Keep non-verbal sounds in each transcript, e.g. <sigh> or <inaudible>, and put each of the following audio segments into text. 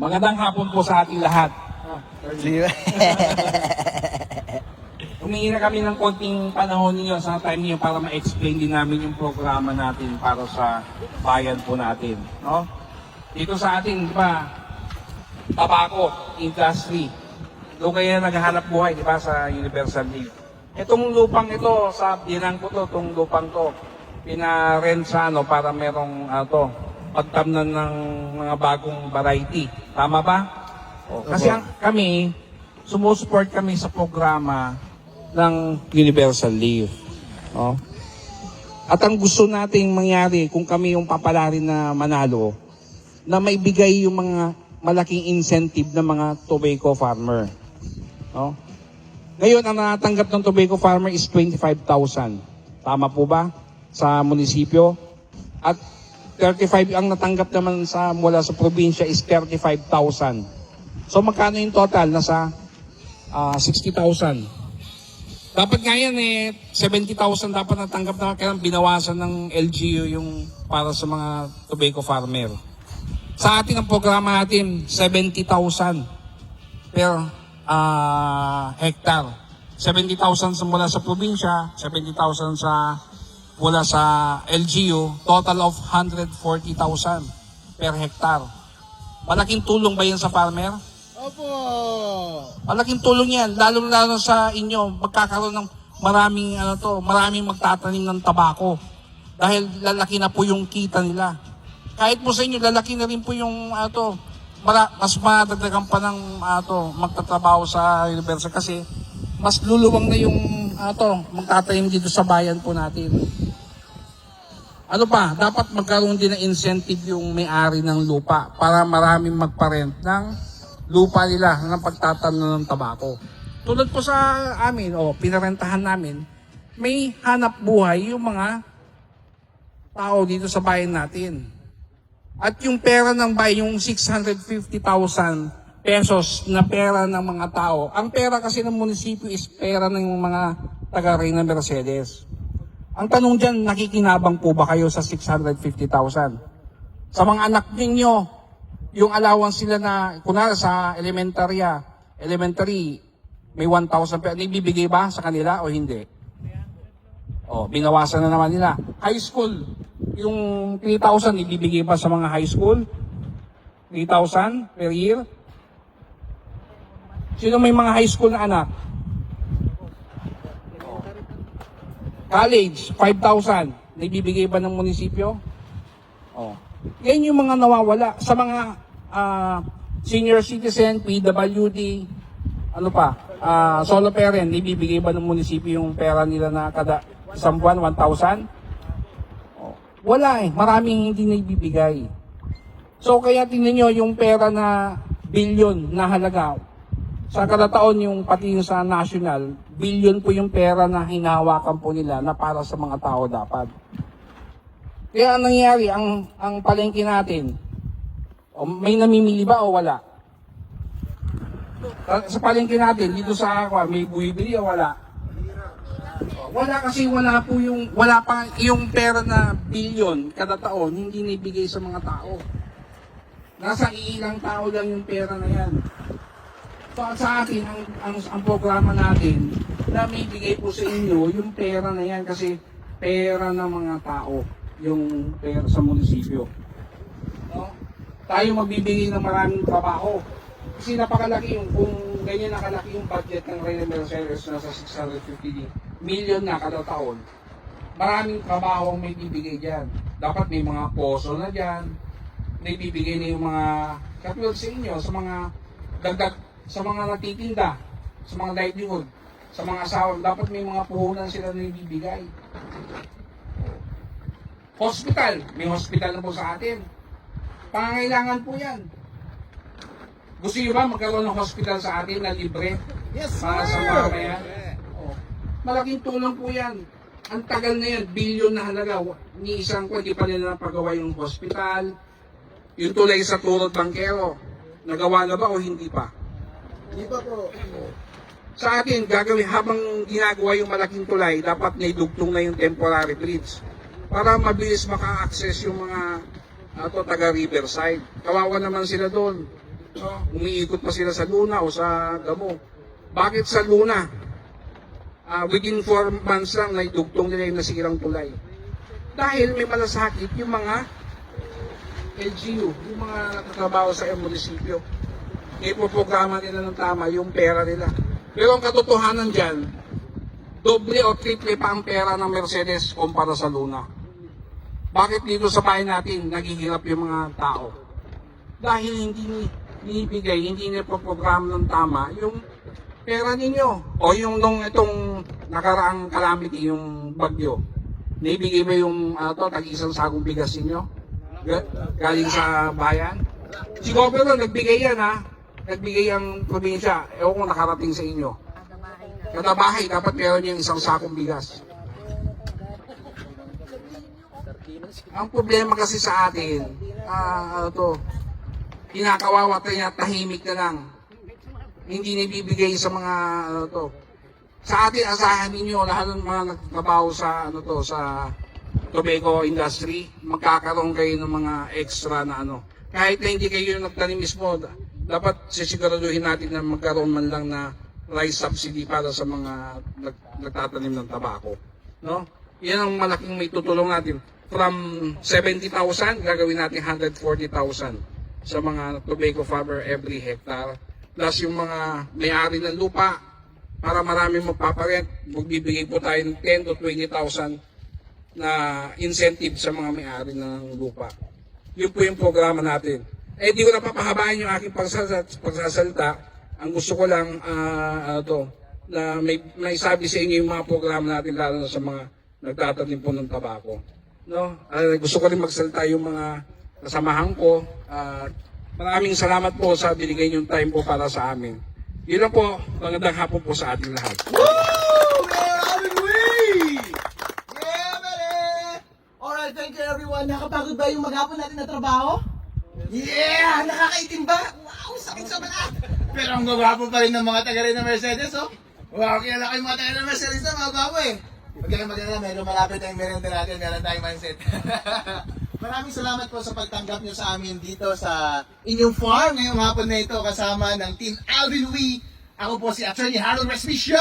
Magandang hapon po sa ating lahat. <laughs> Humingi na kami ng konting panahon ninyo sa time niyo para ma-explain din namin yung programa natin para sa bayan po natin. No? Dito sa atin, di ba, tabako industry. Doon kayo naghahanap buhay, di ba, sa Universal League. Itong lupang ito, sa binang ko to, itong lupang to, pinarent sa ano, para merong, ano to, pagtamnan ng mga bagong variety. Tama ba? O, kasi ang, kami, sumusupport kami sa programa ng Universal Leave. No? At ang gusto nating mangyari kung kami yung papalarin na manalo, na maibigay yung mga malaking incentive ng mga tobacco farmer. No? Ngayon, ang natanggap ng tobacco farmer is 25,000. Tama po ba? Sa munisipyo. At 35 ang natanggap naman sa mula sa probinsya is 35,000. So magkano yung total? Nasa ah, 60,000. Dapat nga yan eh, 70,000 dapat natanggap na kaya binawasan ng LGU yung para sa mga tobacco farmer. Sa atin ang programa natin, 70,000 per ah, hectare. 70,000 sa mula sa probinsya, 70,000 sa mula sa LGU, total of 140,000 per hectare. Malaking tulong ba yan sa farmer? Opo! Malaking tulong yan, lalo-lalo sa inyo, magkakaroon ng maraming ano to, maraming magtatanim ng tabako. Dahil lalaki na po yung kita nila. Kahit po sa inyo, lalaki na rin po yung ano to, mara, mas madagdagan pa ng ano to, magtatrabaho sa universo kasi mas luluwang na yung ano to, magtatanim dito sa bayan po natin. Ano pa, dapat magkaroon din ng incentive yung may-ari ng lupa para maraming magparent ng lupa nila ng pagtatanim ng tabako. Tulad po sa amin, o pinarentahan namin, may hanap buhay yung mga tao dito sa bayan natin. At yung pera ng bayan, yung 650,000 pesos na pera ng mga tao, ang pera kasi ng munisipyo is pera ng mga taga-Reyna Mercedes. Ang tanong dyan, nakikinabang po ba kayo sa 650,000? Sa mga anak ninyo, yung allowance sila na, kunwari sa elementarya, elementary, may 1,000 pesos, ibibigay ba sa kanila o hindi? O, binawasan na naman nila. High school, yung 3,000, ibibigay ba sa mga high school? 3,000 per year? Sino may mga high school na anak? College, 5,000. Naibibigay ba ng munisipyo? Oh. Yan yung mga nawawala sa mga ah, senior citizen, PWD, ano pa, ah, solo parent, ibibigay ba ng munisipyo yung pera nila na kada isang buwan, 1,000? Oh. Wala eh, maraming hindi naibibigay. So kaya tingnan nyo yung pera na billion na halaga. Sa kada taon yung pati yung sa national, billion po yung pera na hinahawakan po nila na para sa mga tao dapat. Kaya ang nangyayari, ang, ang palengke natin, o may namimili ba o wala? Sa, palengke natin, dito sa aqua, may buibili o wala? Wala kasi wala po yung, wala pa yung pera na billion kada taon, hindi nibigay sa mga tao. Nasa ilang tao lang yung pera na yan. So sa atin, ang, ang, ang programa natin, na may bigay po sa inyo yung pera na yan kasi pera ng mga tao, yung pera sa munisipyo. No? Tayo magbibigay ng maraming trabaho. Kasi napakalaki yung, kung ganyan nakalaki yung budget ng Reyna Mercedes na sa 650 million na kada taon, maraming trabaho ang may bibigay dyan. Dapat may mga poso na dyan, may bibigay na yung mga katulad sa inyo, sa mga dagdag, sa mga nagtitinda, sa mga livelihood, sa mga asawa, dapat may mga puhunan sila na ibibigay. Hospital, may hospital na po sa atin. Pangangailangan po yan. Gusto niyo ba magkaroon ng hospital sa atin na libre? Yes, Para sa sir! mga yan? Oh. Malaking tulong po yan. Ang tagal na yan, bilyon na halaga. Ni isang ko, di pa nila napagawa yung hospital. Yung tulay sa turot bangkero. Nagawa na ba o hindi pa? Di ba po? Sa atin, gagawin habang ginagawa yung malaking tulay, dapat naidugtong na yung temporary bridge para mabilis maka-access yung mga ato taga Riverside. Kawawa naman sila doon. No? Umiikot pa sila sa Luna o sa Gamo. Bakit sa Luna? Ah, within 4 months lang na idugtong nila yung nasirang tulay. Dahil may malasakit yung mga LGU, yung mga natatrabaho sa munisipyo. Ipoprograma nila ng tama yung pera nila. Pero ang katotohanan dyan, doble o triple pa ang pera ng Mercedes kumpara sa Luna. Bakit dito sa bayan natin naghihirap yung mga tao? Dahil hindi ni binibigay, hindi nipoprogram ng tama yung pera ninyo. O yung nung itong nakaraang calamity, yung bagyo. Naibigay ba yung ano to, tag-isang sagong bigas ninyo? Ga- Galing sa bayan? Si Governor, nagbigay yan ha. Nagbigay ang probinsya. Ewan ko nakarating sa inyo. Kada bahay, dapat meron yung isang sakong bigas. Ang problema kasi sa atin, ah, ano to, kinakawawa tayo tahimik na lang. Hindi nabibigay sa mga, ano to. Sa atin, asahan ninyo, lahat ng mga nagtatrabaho sa, ano to, sa tobacco industry, magkakaroon kayo ng mga extra na ano. Kahit na hindi kayo nagtanim mismo, dapat sisiguraduhin natin na magkaroon man lang na rice subsidy para sa mga nag, nagtatanim ng tabako. No? Yan ang malaking may tutulong natin. From 70,000, gagawin natin 140,000 sa mga tobacco farmer every hectare. Plus yung mga may-ari ng lupa, para marami magpaparent, magbibigay po tayo ng 10 to 20,000 na incentive sa mga may-ari ng lupa. Yun po yung programa natin. Eh, di ko na papahabain yung aking pagsasal- pagsasalita. Ang gusto ko lang, ah, ano to, na may, may sabi sa inyo yung mga programa natin, lalo na sa mga nagtatanim po ng tabako. No? Ah, gusto ko rin magsalita yung mga kasamahan ko. Ah, maraming salamat po sa binigay niyong time po para sa amin. Yun lang po, magandang hapon po sa ating lahat. Woo! Mayor Alvin Wee! Yeah, buddy! Alright, thank you everyone. Nakapagod ba yung maghapon natin na trabaho? Yeah! Nakakaitim ba? Wow, sakit sa balat! Pero ang gwapo pa rin ng mga taga rin ng Mercedes, oh. Wow, kilala kayo mga taga ng Mercedes na mga gwapo eh. Kayong maganda, medyo malapit ang merenda natin, meron tayong mindset. <laughs> Maraming salamat po sa pagtanggap nyo sa amin dito sa inyong farm ngayong hapon na ito kasama ng Team Alvin Wee. Ako po si Attorney Harold Respicio!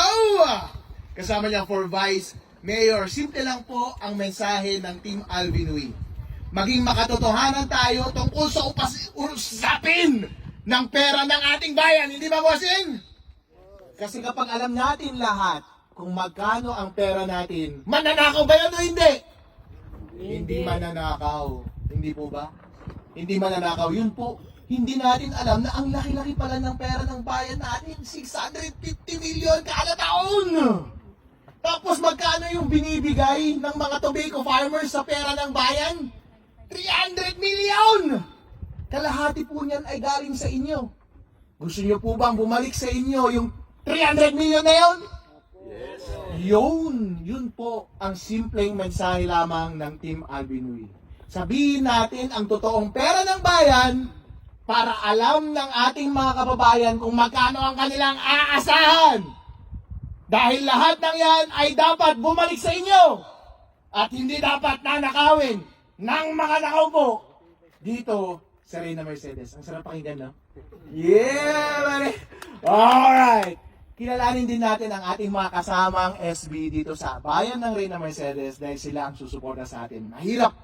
Kasama niya for Vice Mayor. Simple lang po ang mensahe ng Team Alvin Wee. Maging makatotohanan tayo tungkol sa upas usapin ng pera ng ating bayan. Hindi ba, bossing? Kasi kapag alam natin lahat kung magkano ang pera natin, mananakaw ba yan o hindi? Hindi mananakaw. Hindi po ba? Hindi mananakaw. Yun po. Hindi natin alam na ang laki-laki pala ng pera ng bayan natin. 650 million kada taon! Tapos magkano yung binibigay ng mga tobacco farmers sa pera ng bayan? 300 million! Kalahati po niyan ay galing sa inyo. Gusto niyo po bang bumalik sa inyo yung 300 million na yun? Yun, yun po ang simpleng mensahe lamang ng Team Albinui. Sabihin natin ang totoong pera ng bayan para alam ng ating mga kababayan kung magkano ang kanilang aasahan. Dahil lahat ng yan ay dapat bumalik sa inyo at hindi dapat nanakawin ng mga nakaupo dito sa Reyna Mercedes. Ang sarap pakinggan, no? Yeah, man! Alright! Kilalanin din natin ang ating mga kasamang SB dito sa bayan ng Reyna Mercedes dahil sila ang susuporta sa atin. Mahirap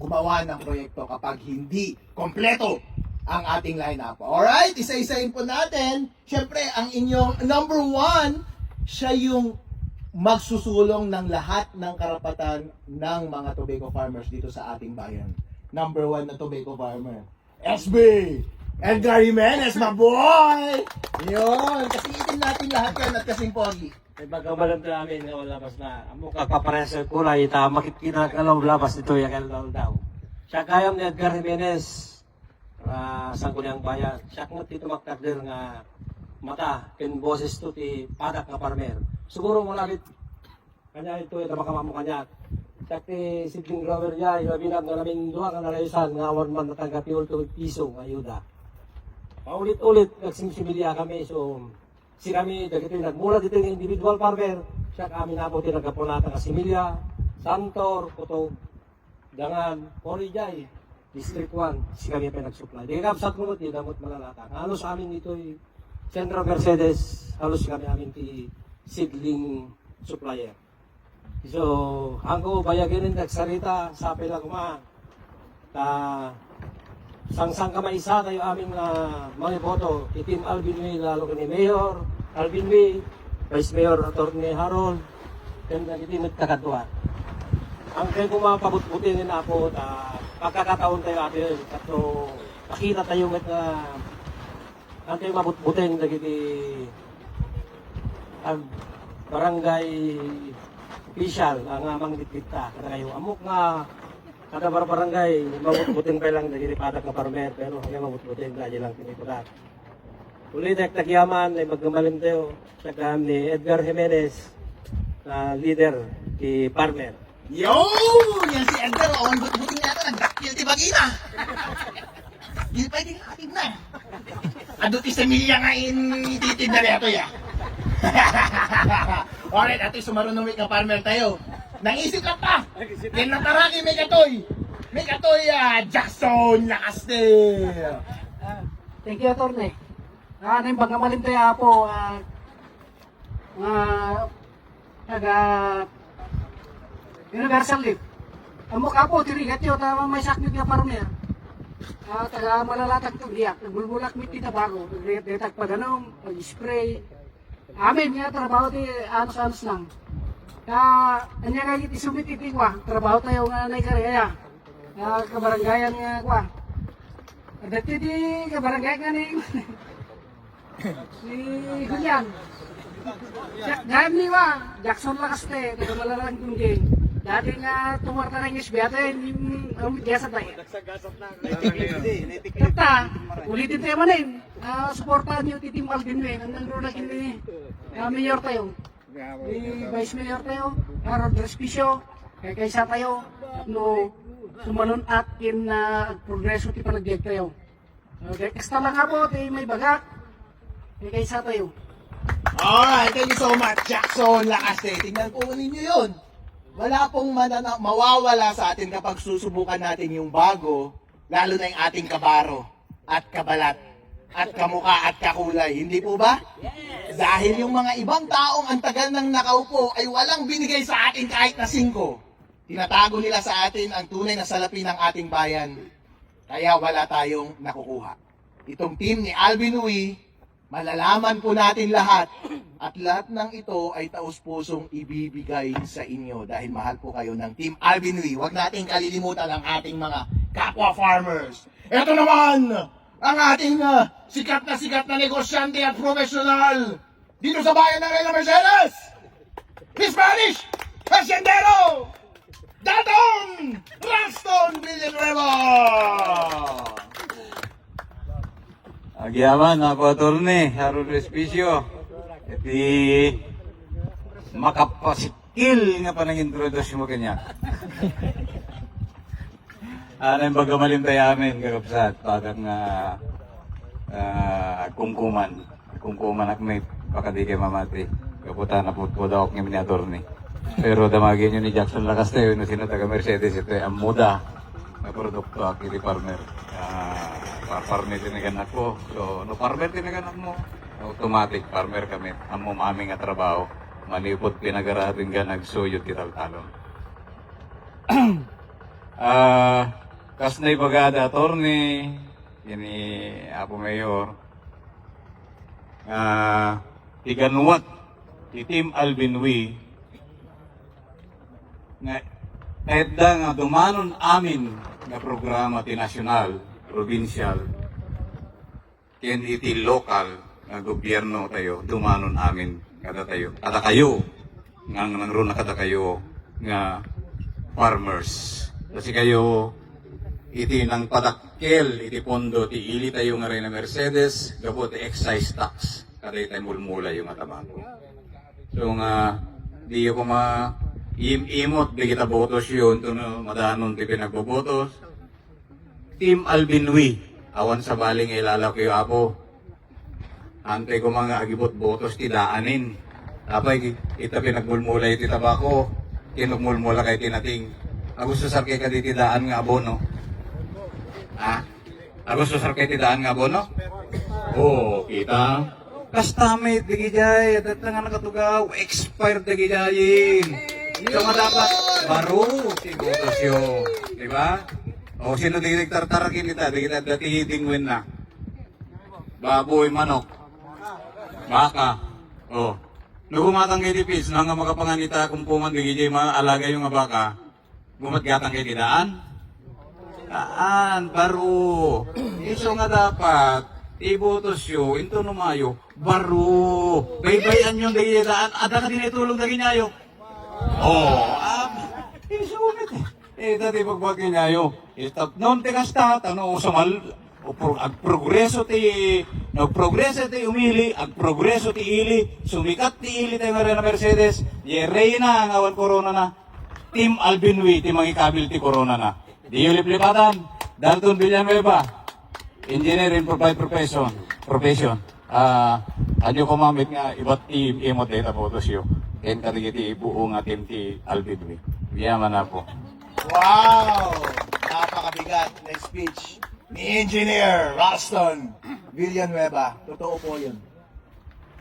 gumawa ng proyekto kapag hindi kompleto ang ating lineup. Alright, isa-isahin po natin. Siyempre, ang inyong number one, siya yung magsusulong ng lahat ng karapatan ng mga tobacco farmers dito sa ating bayan. Number one na tobacco farmer. SB! Edgar Jimenez, my boy! Yun, kasi itin natin lahat yan at kasing pogi. May pagkabalan namin na labas na mukha kapareha sa kulay, ita makikita ka lang labas ito yung kalaw daw. Siya kayam ni Edgar Jimenez, uh, sa kunyang bayan. Siya kung tito magtakdir nga mata, kin boses to ti padak nga parmer. Siguro mo labit, kanya ito yung makamamo kanya. Siya ti sibling grower niya, binab na namin duha ka nalayusan, nga awan man natanggap yung ulto piso nga ayuda. Paulit-ulit nagsimsimilya kami, so si kami dagito yung nagmula dito yung individual farmer siya kami na po tinagkapunata ka Similya, Santor, Kutog, Dangan, Porijay. District 1, si kami pa nag-supply. Di kapsat mo di damot malalata. Halos amin ito Central Mercedes, halos kami amin ti seedling supplier. So, hangko bayagin rin nagsarita sa pila kuma ta sang-sang kamay isa tayo aming na mga boto itim Alvin Way lalo ni Mayor Alvin Way Vice Mayor Attorney Harold then itim nagkakatuwa ang kayo kumapabutbutin na ako ta pagkakataon tayo atin kato pakita tayo met na ang kayo mabutbutin dagiti ang barangay official ang amang ditbita kada kayo amok nga kada bar barangay mabutbutin pa lang dagiti patak nga parmer pero hanggang mabutbutin dahil lang tiniputat Ulit ang tagyaman ay magkamalim tayo kaham ni Edgar Jimenez na leader ni Parmer. Yo! Yan si Edgar, oh, ang buti niya ito, nagdakil ti Bagina. Di pa din atin na. Ado ti Semilla nga in titid na rin ya. <laughs> Alright, ate, sumarunong may ka-farmer tayo. Nangisip ka pa! Yan nataraki may katoy! May katoy, ah, Jackson Lacaste! Thank you, Atty. Ah, nang bangamalim tayo po, ah, mga taga Universal Lift. Amo ka po, tirigat yun, tama may sakit nga farmer. Ah, taga malalatag to diyak, nagbulbulak mit tinabago, nagretag pa ganong, pag-spray. Amin nga, trabaho ti anos-anos lang. Ka, anya nga iti sumit iti kwa, trabaho tayo nga na ikaraya. Ah, kabaranggayan nga kwa. Dati di kabarangay nga ni <coughs> ni Julian. Ja- Dahil ni wa, Jackson Lacaste, taga malalang kungging. Dati nga tumarta ng isbiyate, yung um, gasa tayo. Kata, ulitin tayo manin. Uh, suportahan niyo titim Alvin Wen, ang nandun na kini uh, mayor tayo. Ni Vice Mayor tayo, Harold Respicio, kay kaysa tayo, no, sumanon at in na progreso ti panagbiag tayo. Okay, kasta lang nga po, ti may bagak, kay kaysa tayo. Alright, thank you so much, Jackson Lacaste. Tingnan po ninyo yun. Wala pong manana- mawawala sa atin kapag susubukan natin yung bago, lalo na yung ating kabaro at kabalat at kamuka at kakulay. Hindi po ba? Dahil yung mga ibang taong ang tagal nang nakaupo ay walang binigay sa atin kahit na singko. Tinatago nila sa atin ang tunay na salapi ng ating bayan. Kaya wala tayong nakukuha. Itong team ni Alvin Uy, malalaman po natin lahat at lahat ng ito ay taus-pusong ibibigay sa inyo dahil mahal po kayo ng Team Alvin Uy. Huwag nating kalilimutan ang ating mga kapwa farmers. Ito naman ang ating uh, sikat na sikat na negosyante at profesional dito sa bayan ng Reyna Mercedes. Spanish, Haciendero, Daton, Raston Villanueva. Agyaman, ako attorney, Harold Respicio. Iti makapasikil nga pa nang introduce mo kanya. <laughs> ano yung bagamalim tayo amin, kakapsat, pagang uh, uh, kungkuman. Kungkuman ak may pakadi kay mamati. Kaputa na po po daw ng ni attorney. Pero damagin nyo ni Jackson Lacaste, yun sino taga Mercedes, ito ay amuda na produkto akiri farmer. Ah, pa- farmer tinagan ako. So, no farmer tinagan mo, automatic farmer kami. Amo maming nga trabaho. Manipot pinagarating ka nagsuyot kital-talon. <clears throat> Ah, kas na ibagada attorney, ini Apo Mayor. Ah, tiganuwat ti Team Alvin Wee nga kahit da nga dumanon amin nga programa ti nasyonal, provincial, ken iti lokal nga gobyerno tayo, dumanon amin kada tayo. Kada kayo, nga nangro na kada kayo nga farmers. Kasi kayo, iti nang padakkel, iti pondo, ti ili tayo nga rin na Mercedes, gabo ti excise tax, kada tayo mulmula yung matabako. So nga, di ako ma im-imot, di kita botos yun, ito no, madanon ti pinagbobotos. Team Albinwi, awan sa baling ilala ko yung apo. Antay ko mga agibot botos ti daanin. Tapay, kita pinagmulmula iti tabako, kinugmulmula kay tinating. Agusto sa kay kaditi daan nga abono. Ha? Agos sa kay tidaan nga bono? Oo, kita. Kastamit, digi jay, at nga nakatugaw, expired digi jayin. Ito nga dapat, baro, siguros yun. Di ba? O sino di nagtartarakin kita, di kita dati dingwin na. Baboy, manok, baka. O, Nagumatang kay Dipis, nang nga makapanganita kung puman di jay maalaga yung baka, gumatgatang kay tidaan. Taan, baro. Iso nga dapat, ibotos yo, into numayo, baro. Baybayan yung dagidaan, ada ka din itulong dagi nyayo. Oh, um, iso ulit eh. Eh, dati pagbuhat nyayo, itap non te kasta, tano usamal, ag progreso ti, nagprogreso ti umili, ag progreso ti ili, sumikat ti ili tayo nga na Mercedes, ye reyna ang awan corona na, Team Albinwi, ti mga ikabil ti corona na. Di yung liplipatan, Dalton Villanueva, engineer in profession, profession. Ah, adyo ko mamit nga iba't ti imot data photos yo. Ken katigiti ibuo nga team ti Albinwi. Biyaman na po. Wow! Napakabigat na speech ni Engineer Raston Villanueva. Totoo po yun.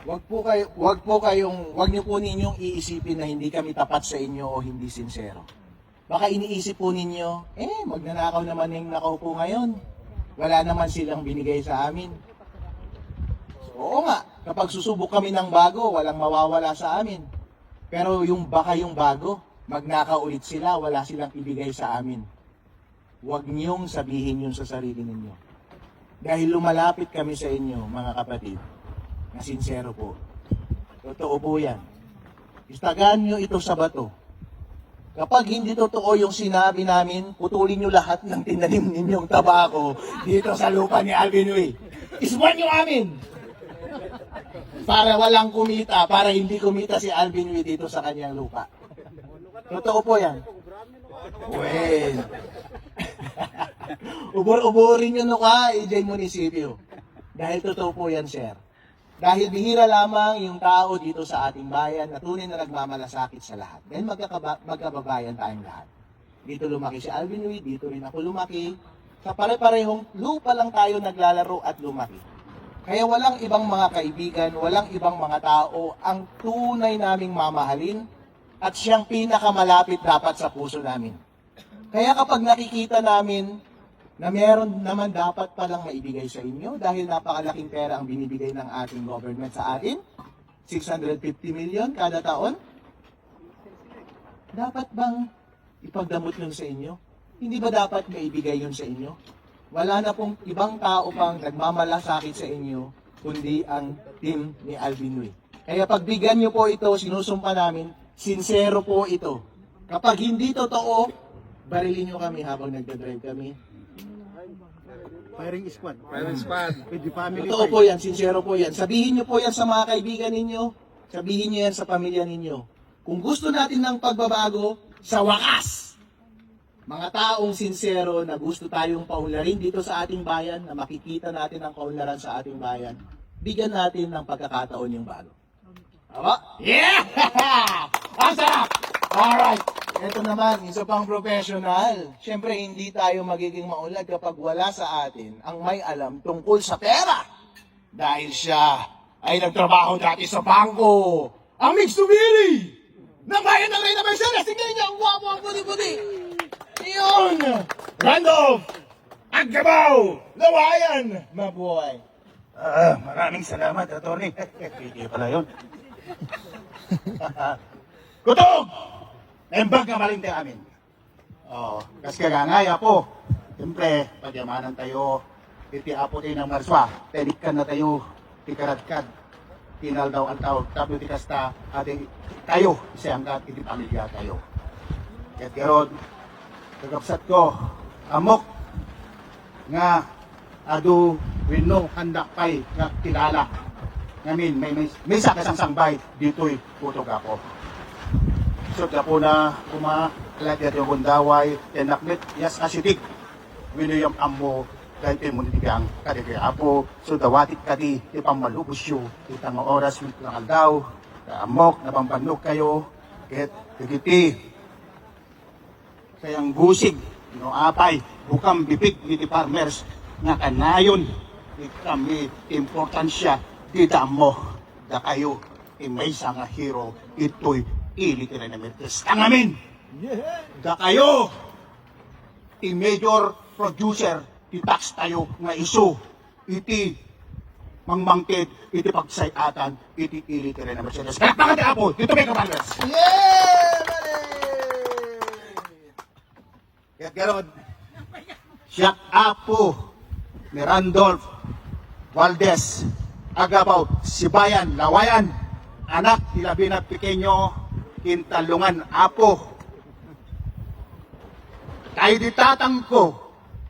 Wag po kayo, wag po kayong, wag niyo po ninyong iisipin na hindi kami tapat sa inyo o hindi sincero. Baka iniisip po ninyo, eh, magnanakaw naman yung nakaupo ngayon. Wala naman silang binigay sa amin. Oo nga, kapag susubok kami ng bago, walang mawawala sa amin. Pero yung baka yung bago, magnakaw ulit sila, wala silang ibigay sa amin. Huwag niyong sabihin yun sa sarili ninyo. Dahil lumalapit kami sa inyo, mga kapatid, na sincero po. Totoo po yan. Istagaan nyo ito sa bato. Kapag hindi totoo yung sinabi namin, putulin nyo lahat ng tinanim ninyong tabako dito sa lupa ni Alvin Uy. Iswan nyo amin! Para walang kumita, para hindi kumita si Alvin Uy dito sa kanyang lupa. Totoo po yan. Well. <laughs> Ubor-uborin nyo no ka, EJ Munisipyo. Dahil totoo po yan, sir. Dahil bihira lamang yung tao dito sa ating bayan na tunay na nagmamalasakit sa lahat. Dahil magkakaba- magkababayan tayong lahat. Dito lumaki si Alvin Uy, dito rin ako lumaki. Sa pare-parehong lupa lang tayo naglalaro at lumaki. Kaya walang ibang mga kaibigan, walang ibang mga tao ang tunay naming mamahalin at siyang pinakamalapit dapat sa puso namin. Kaya kapag nakikita namin na meron naman dapat palang maibigay sa inyo dahil napakalaking pera ang binibigay ng ating government sa atin, 650 million kada taon, dapat bang ipagdamot yun sa inyo? Hindi ba dapat maibigay yun sa inyo? Wala na pong ibang tao pang nagmamalasakit sa inyo, kundi ang team ni Alvin Nui. Kaya pagbigyan nyo po ito, sinusumpa namin, sincero po ito. Kapag hindi totoo, barilin nyo kami habang nagdadrive kami. Firing squad. Parang squad. With the family Totoo fight. po yan, sincero po yan. Sabihin nyo po yan sa mga kaibigan ninyo, sabihin nyo yan sa pamilya ninyo. Kung gusto natin ng pagbabago, sa wakas, mga taong sincero na gusto tayong paunlarin dito sa ating bayan, na makikita natin ang kaunlaran sa ating bayan, bigyan natin ng pagkakataon yung bago. Tama? Yeah! <laughs> ang sarap! Alright! Ito naman, isa pang professional. Siyempre, hindi tayo magiging maunlad kapag wala sa atin ang may alam tungkol sa pera. Dahil siya ay nagtrabaho dati sa bangko. Ang Mitsubiri! Ng bayan ng Reyna Mercedes! Tingnan niyo, ang wapo ang puti-puti! Yun! Randolph! Agkabaw! Lawayan! Mabuhay! Ah, maraming salamat, attorney. <laughs> Hindi pala yun. <laughs> Kutog! Embag nga maling tayo amin. Oh, kasi kagangaya po. Siyempre, pagyamanan tayo, iti apo tayo ng marswa. Tenikan na tayo, tikaradkad. Tinal daw ang tawag, tapos ti kasta, ating tayo, isayangkat, iti pamilya tayo. Kaya karon, kagapsat ko, amok, nga, adu, wino, handak pay, nga kilala. Ngamin, may, may, may sa kasang sangbay, dito'y putog ako. So, po na kuma lagyan yung bundaway, enakmet, yes, asidik. Winuyam amo, dahil kayo muna tigang kadigay apo. So, dawatit kadi, di pang malubos yun. Di tang oras, lang aldaw, amok, nabambanok kayo, kahit tigiti. Kayang busig, no apay bukang bibig iti farmers nga kanayon kami importansya di damo da kayo imay nga hero ito'y ili tira na mirtes ang amin! Da kayo! I major producer ti tax tayo nga iso. Iti mangmangkit iti pagsayatan iti ili tira na Mercedes kaya pakati apo dito may kabalers Yeah! Kaya garon, siya apo ni Randolph Valdez, agabaw, Sibayan, Lawayan, anak ni Labina Pequeño, Kintalungan, apo. Tayo di tatang ko,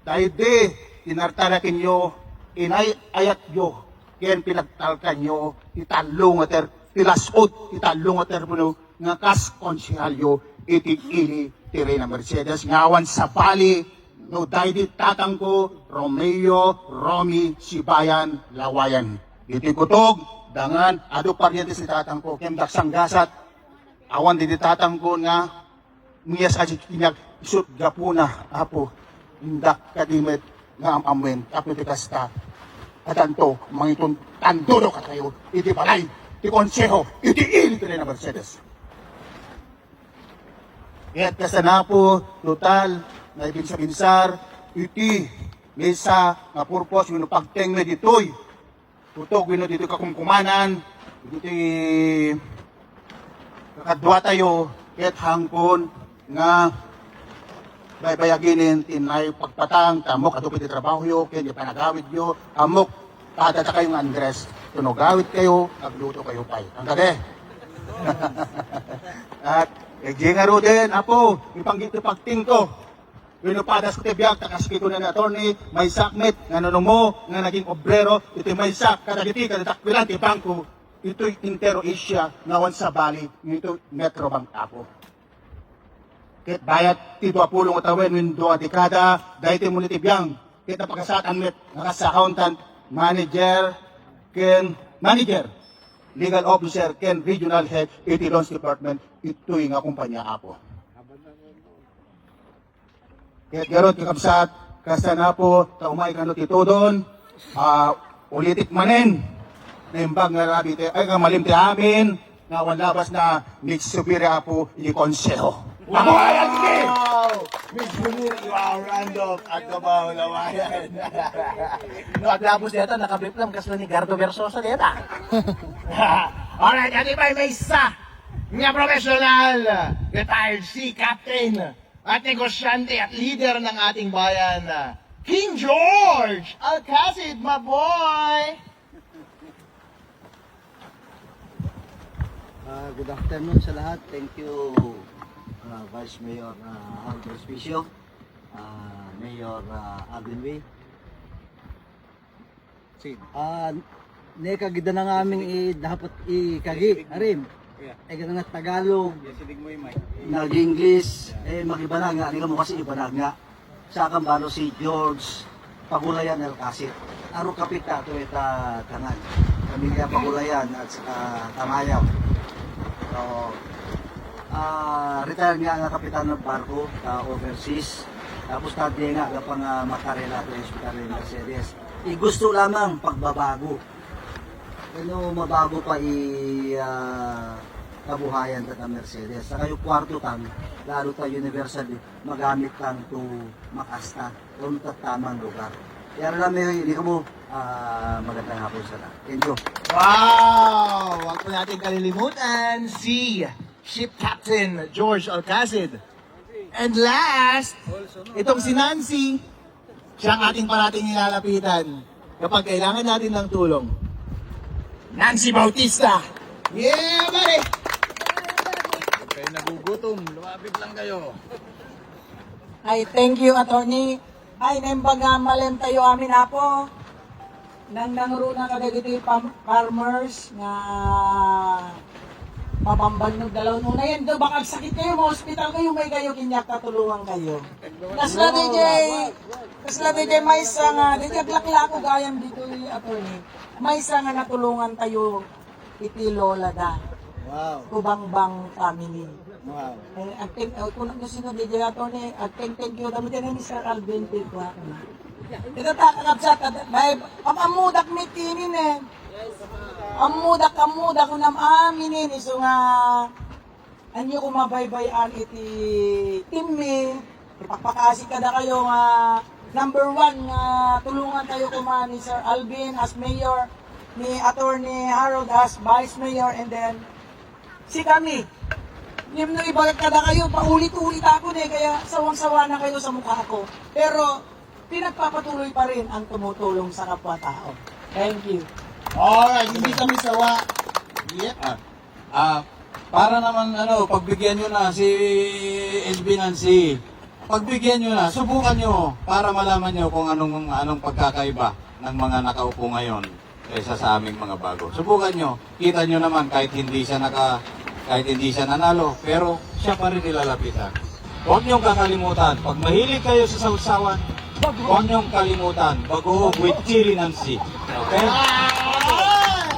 tayo di tinartarakin nyo, inay ayat nyo, ken pinagtalkan nyo, italungater, tilasod, italungater mo nga kas konsyalyo, iti ili tire na Mercedes, ngawan sa bali, no di tatang ko, Romeo, Romy, Sibayan, Lawayan. Iti kutog, dangan, ado pariente si tatang ko, kem daksang gasat, awan di di tatang ko nga, Miyas aji kinyak isut gapuna apo indak kadimet nga amamen apo ti kasta atanto mangitun tanduro ka kayo iti balay ti konseho iti ili ti na Mercedes. Kaya't kasana po total na ibinsar iti mesa nga purpose yung pagteng na ditoy. Tutog wino dito kakumkumanan iti kakadwa tayo ket hangkon nga baybayaginin tinay pagpatang tamok ato piti trabaho yo ken di panagawid yo amok patata kayo nga Andres tunogawid kayo agluto kayo pay ang kade at Egi nga ro din, apo, ipanggit pagting ko. Pinupadas ko tibiyag, takas ko na na attorney, may sakmet, nga nunong mo, nga naging obrero, ito may sak, kadagiti, kadatakbilan, ti bangko, ito'y Intero Asia, ngawan sa Bali, ito Metro Bank Apo. Kit bayat ti dua pulong utawen win dua dekada dahil ti muli tibiyang kit napakasatan met nakas accountant manager ken manager legal officer ken regional head iti loans department ito'y nga kumpanya apo. Kaya garon kakabsat kasana po taumay kanot ito doon ah, ulitik manen naimbag nga rabi ay nga malim ti amin nga walabas na Mitsubishi apo i konseho. Ako ay alki! Wow! Miss Bunur, wow, Randolph, at kabaw, lawayan. no, <laughs> at tapos dito, nakablip lang kasi ni Gardo Versosa dito. <laughs> Alright, ati ba may isa nga professional, retired sea captain, at negosyante at leader ng ating bayan, King George Alcacid, my boy! Ah, good afternoon sa lahat. Thank you, ah, Vice Mayor uh, Aldo Espicio, ah, Mayor uh, Alvin Way. Ah, nekagida na nga aming i dapat ikagi, arim. Ay ganda nga Tagalog, nag-English, eh magiba na nga, nila mo kasi iba na nga. Sa kambalo si George Pagulayan Alcacid. Aro kapita to ita tanan. Pamilya Pagulayan at saka Tamayaw. So, ah retire nga nga kapitan ng barko sa overseas. Tapos tadi nga kapang uh, makarela to hospital ng Mercedes. I gusto lamang pagbabago. Ano mabago pa i ah, kabuhayan ta Mercedes. Sa kayo kwarto tan, lalo ta universal eh, magamit lang to makasta kung ta tamang lugar. Kaya lang may hindi ka mo ah, magandang hapon sa lahat. Thank you. Wow! Huwag po natin kalilimutan si Ship Captain George Alcacid. And last, itong si Nancy, siya ang ating parating nilalapitan kapag kailangan natin ng tulong. Nancy Bautista! Yeah, buddy! Ay, thank you, attorney. Ay, nembaga malem tayo amin apo. Nang nangro na kadagiti pam- farmers nga papambagnog dalaw nuna yan. Do, baka sakit kayo, mo hospital kayo, may kayo kinyak katulungan kayo. Kasla DJ, kasla DJ, may isa nga, DJ aglakla ko gayam dito, eh, attorney. May isa nga natulungan tayo, iti lola da. Wow. Kubangbang family. Wow. Eh, thank, uh, kung ano sino ato ni, ang thank you dami din ni Sir Alvin Pilwa. Ito ta kakabsat, may amamudak mi tinin eh. Amudak amudak ko nam aminin iso nga anyo ko mabaybayan iti team mi. Ipakpakasi kada kayo nga number one nga tulungan kayo kuma ni Sir Alvin as mayor, ni Attorney Harold as vice mayor, and then si kami. Nung ibagat kada kayo, paulit-ulit ako na eh, kaya sawang-sawa na kayo sa mukha ko. Pero, pinagpapatuloy pa rin ang tumutulong sa kapwa-tao. Thank you. Alright, hindi kami sawa. Yep. Ah, ah, para naman ano, pagbigyan nyo na si SB Nancy. Pagbigyan nyo na, subukan nyo para malaman nyo kung anong anong pagkakaiba ng mga nakaupo ngayon kaysa sa aming mga bago. Subukan nyo. Kita nyo naman kahit hindi siya naka kahit hindi siya nanalo, pero siya pa rin nilalapitan. Huwag niyong kakalimutan, pag mahilig kayo sa sausawan, huwag niyong kalimutan, bagoong with chili Nancy. Okay?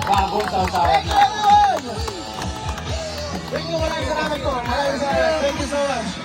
Bagong sausawan na. Thank you, maraming salamat po. Maraming salamat. Thank you so much.